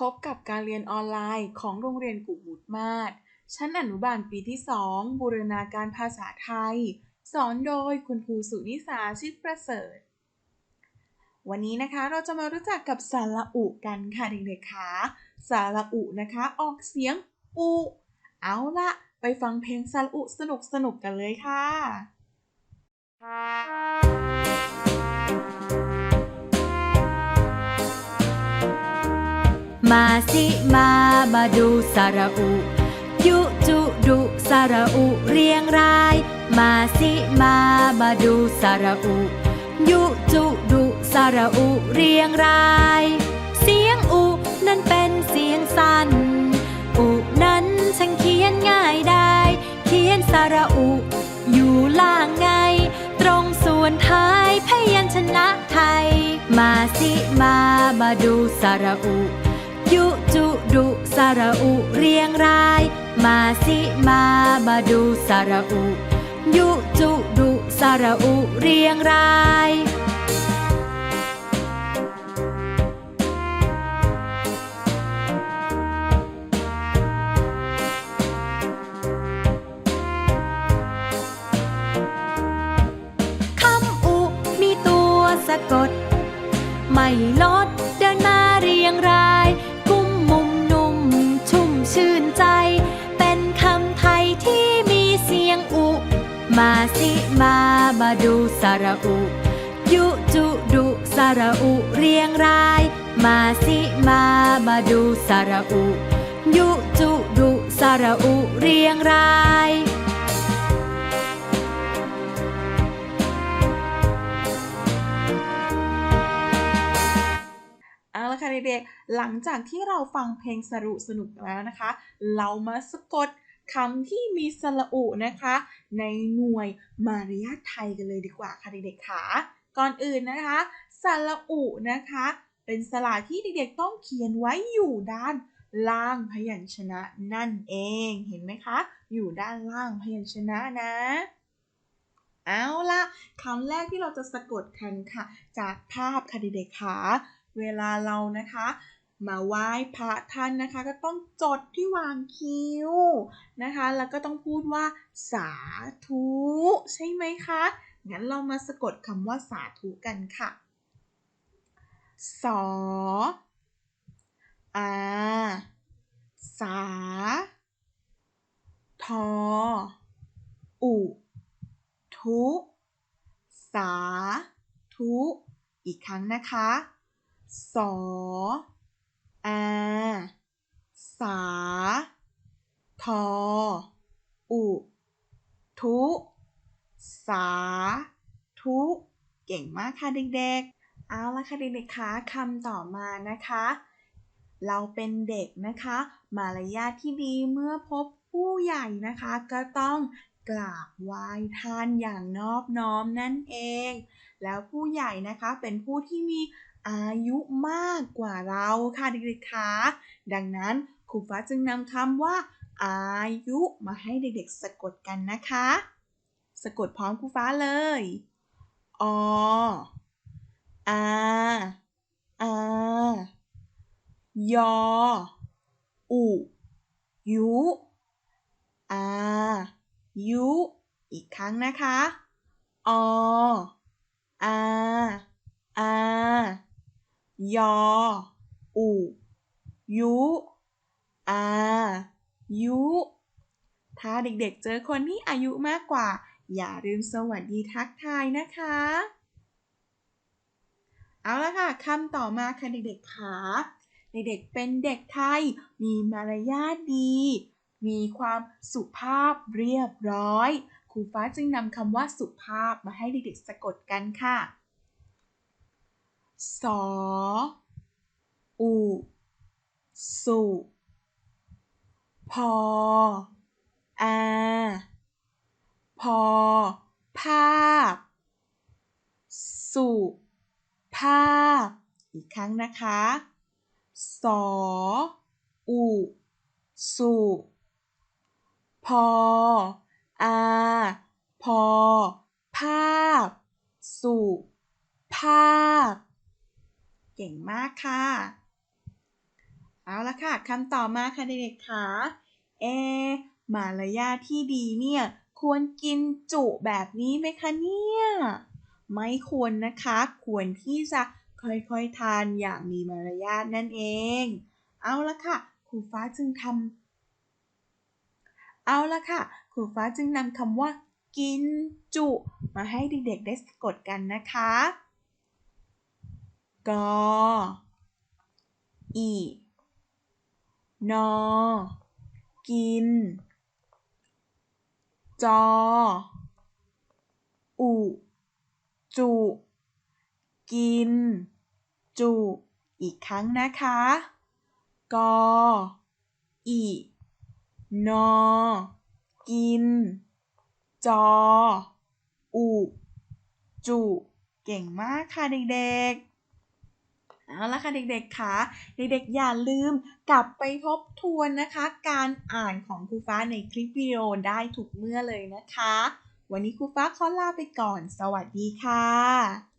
พบกับการเรียนออนไลน์ของโรงเรียนกุบุตรมาศ ชั้นอนุบาลปีที่ 2 บูรณาการภาษาไทย สอนโดยคุณครูสุนิสาชิดประเสริฐ วันนี้นะคะเราจะมารู้จักกับสระอุกันค่ะเด็กๆค่ะสระอุนะคะออกเสียงอุเอาละไปฟังเพลงสระอุสนุกๆกันเลยค่ะ มาสิมามาดูสระอุ ยุจุดุสระอุเรียงราย มาสิมามาดูสระอุ ยุจุดุสระอุเรียงราย เสียงอุนั้นเป็นเสียงสั้น อุนั้นฉันเขียนง่ายได้ เขียนสระอุ อยู่ล่างไง ตรงส่วนท้ายพยัญชนะไทย มาสิมามาดูสระอุ ยุจุดุสระอุเรียงราย มาสิมามาดูสระอุ ยุจุดุสระอุเรียงรายคำอุมีตัวสะกดไม่ลด มาสิมามาดูสระอุ ยุจุดุสระอุเรียงราย มาสิมามาดูสระอุ ยุจุดุสระอุเรียงรายเอาละค่ะเด็กๆหลังจากที่เราฟังเพลงสรุสนุกแล้วนะคะ เรามาสะกด คำที่มีสระอุนะคะ ในหน่วยมารยาทไทยกันเลยดีกว่าค่ะเด็กๆค่ะก่อนอื่นนะคะสระอุนะคะ เป็นสระที่เด็กๆต้องเขียนไว้อยู่ด้านล่างพยัญชนะนั่นเองเห็นไหมคะ อยู่ด้านล่างพยัญชนะนะ เอาละคำแรกที่เราจะสะกดกันค่ะ จากภาพค่ะเด็กๆค่ะเวลาเรานะคะ มาไหว้พระท่านนะคะ ก็ต้องจดที่วางคิ้วนะคะ แล้วก็ต้องพูดว่า สาธุใช่ไหมคะ งั้นเรามาสะกดคำว่าสาธุกันค่ะ สออาสา ทอ อุ ทุ สาธุอีกครั้งนะคะ สอ อาสา ทอ อุ ทุ สาธุเก่งมากค่ะเด็กๆ เอาละค่ะเด็กๆคะคำต่อมานะคะ เราเป็นเด็กนะคะ มารยาทที่ดีเมื่อพบผู้ใหญ่นะคะ ก็ต้องกราบไหว้ท่านอย่างนอบน้อมนั่นเอง แล้วผู้ใหญ่นะคะเป็นผู้ที่มี อายุมากกว่าเราค่ะเด็กๆคะดังนั้นครูฟ้าจึงนำคำว่า อายุมาให้เด็กๆ สะกดกันนะคะ สะกดพร้อมครูฟ้าเลยออาอายออุยุอายุอีกครั้งนะคะ ออาอา ยอ อุ ยุ อา ยุ ถ้าเด็กๆ เจอคนที่อายุมากกว่า อย่าลืมสวัสดีทักทายนะคะ เอาละค่ะคำต่อมาค่ะเด็กๆค่ะเด็กๆเป็นเด็กไทย มีมารยาทดี มีความสุภาพเรียบร้อย ครูฟ้าจึงนำคำว่าสุภาพมาให้เด็กๆสะกดกันค่ะ สออุสุพออาพอภาพ สุภาพ อีกครั้งนะคะ สออุสุพออาพอภาพ สุภาพ เก่งมากค่ะ เอาละค่ะคำต่อมาค่ะเด็กๆค่ะเอมารยาที่ดีเนี่ยควรกินจุแบบนี้ไหมคะเนี่ย ไม่ควรนะคะ ควรที่จะค่อยๆทานอย่างมีมารยาทนั่นเอง เอาละค่ะครูฟ้าจึงทำเอาละค่ะครูฟ้าจึงนำคำว่า กินจุ มาให้เด็กๆได้สะกดกันนะคะ กออีนอ กิน จอ อุ จุ กิน จุ อีกครั้งนะคะ กอ อีนอ กิน จอ อุ จุ เก่งมากค่ะเด็กๆ เอาละค่ะเด็กๆค่ะเด็กๆอย่าลืมกลับไปทบทวนนะคะ การอ่านของครูฟ้าในคลิปวิดีโอได้ทุกเมื่อเลยนะคะ วันนี้ครูฟ้าขอลาไปก่อน สวัสดีค่ะ